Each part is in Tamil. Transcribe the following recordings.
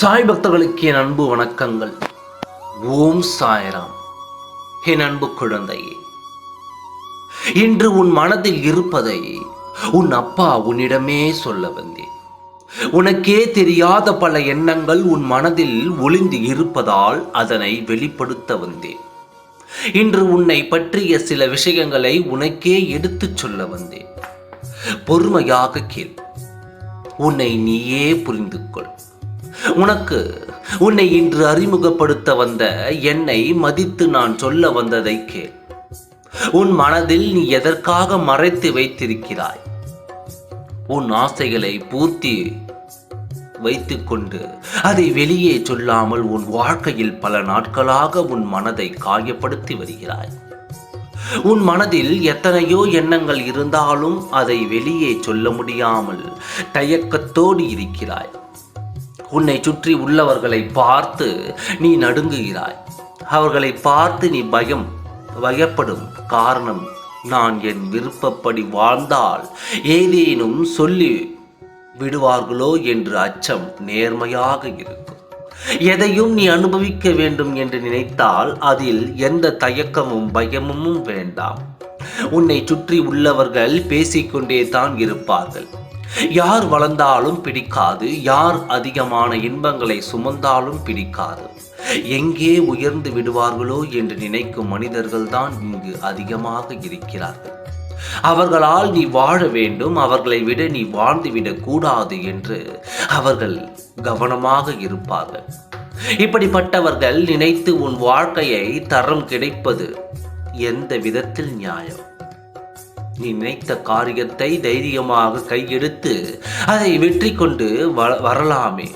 சாய் பக்தர்களுக்கு என் அன்பு வணக்கங்கள். ஓம் சாய்ராம். என் அன்பு குழந்தையே இன்று உன் மனதில் இருப்பதை உன் அப்பா உன்னிடமே சொல்ல வந்தேன். உனக்கே தெரியாத பல எண்ணங்கள் உன் மனதில் ஒளிந்து இருப்பதால் அதனை வெளிப்படுத்த வந்தேன். இன்று உன்னை பற்றிய சில விஷயங்களை உனக்கே எடுத்துச் சொல்ல வந்தேன். பொறுமையாக கேள் உன்னை நீயே புரிந்து கொள் உனக்கு உன்னை இன்று அறிமுகப்படுத்த வந்த என்னை மதித்து நான் சொல்ல வந்ததை கேள். உன் மனதில் நீ எதற்காக மறைத்து வைத்திருக்கிறாய்? உன் ஆசைகளை பூர்த்தி வைத்துக்கொண்டு அதை வெளியே சொல்லாமல் உன் வாழ்க்கையில் பல நாட்களாக உன் மனதை காயப்படுத்தி வருகிறாய். உன் மனதில் எத்தனையோ எண்ணங்கள் இருந்தாலும் அதை வெளியே சொல்ல முடியாமல் தயக்கத்தோடு இருக்கிறாய். உன்னை சுற்றி உள்ளவர்களை பார்த்து நீ நடுங்குகிறாய். அவர்களை பார்த்து நீ பயம் வயப்படும் காரணம் நான் என் விருப்பப்படி வாழ்ந்தால் ஏதேனும் சொல்லி விடுவார்களோ என்று அச்சம் நேர்மையாக இருக்கும். எதையும் நீ அனுபவிக்க வேண்டும் என்று நினைத்தால் அதில் எந்த தயக்கமும் பயமும் வேண்டாம். உன்னை சுற்றி உள்ளவர்கள் பேசிக்கொண்டே தான் இருப்பார்கள். யார் வளர்ந்தாலும் பிடிக்காது யார் அதிகமான இன்பங்களை சுமந்தாலும் பிடிக்காது. எங்கே உயர்ந்து விடுவார்களோ என்று நினைக்கும் மனிதர்கள்தான் இங்கு அதிகமாக இருக்கிறார்கள். அவர்களால் நீ வாழ வேண்டும் அவர்களை விட நீ வாழ்ந்துவிடக் கூடாது என்று அவர்கள் கவனமாக இருப்பார்கள். இப்படிப்பட்டவர்கள் நினைத்து உன் வாழ்க்கையை தரம் கிடைப்பது எந்த விதத்தில் நியாயம்? நினைத்த காரியத்தை தைரியமாக கையெடுத்து அதை வெற்றி கொண்டு வ- வரலாமே.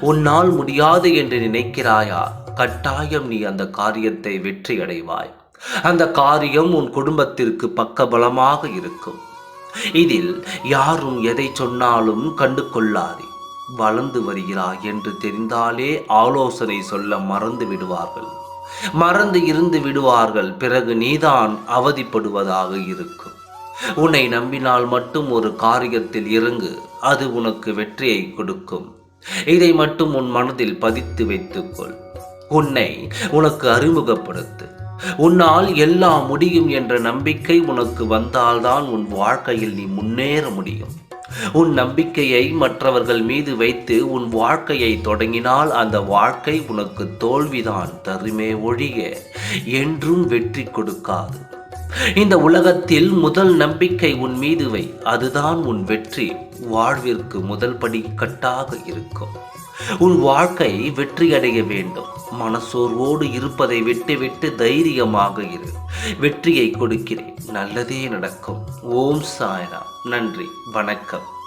உன்னால் முடியாது என்று நினைக்கிறாயா? கட்டாயம் நீ அந்த காரியத்தை வெற்றி அடைவாய் அந்த காரியம் உன் குடும்பத்திற்கு பக்கபலமாக இருக்கும். இதில் யாரும் எதை சொன்னாலும் கண்டு கொள்ளாதே வளர்ந்து வருகிறாய் என்று தெரிந்தாலே ஆலோசனை சொல்ல மறந்து விடுவார்கள். மறந்து இருந்து விடுவார்கள். பிறகு நீதான் அவதிப்படுவதாக இருக்கும். உன்னை நம்பினால் மட்டும் ஒரு காரியத்தில் இறங்கு அது உனக்கு வெற்றியை கொடுக்கும். இதை மட்டும் உன் மனதில் பதித்து வைத்துக்கொள். உன்னை உனக்கு அறிமுகப்படுத்து. உன்னால் எல்லாம் முடியும் என்ற நம்பிக்கை உனக்கு வந்தால்தான் உன் வாழ்க்கையில் நீ முன்னேற முடியும். உன் நம்பிக்கையை மற்றவர்கள் மீது வைத்து உன் வாழ்க்கையை தொடங்கினால் அந்த வாழ்க்கை உனக்கு தோல்விதான் தருமே ஒழிய என்றும் வெற்றி கொடுக்காது. இந்த உலகத்தில் முதல் நம்பிக்கை உன் மீது வை. அதுதான் உன் வெற்றி. வாழ்விற்கு முதல் படிக்கட்டாக இருக்கும். உன் வாழ்க்கை வெற்றியடைய வேண்டும். மனசோர்வோடு இருப்பதை விட்டுவிட்டு தைரியமாக இரு. வெற்றியை கொடுக்கிறேன். நல்லதே நடக்கும். ஓம் சாய்ராம் நன்றி. வணக்கம்.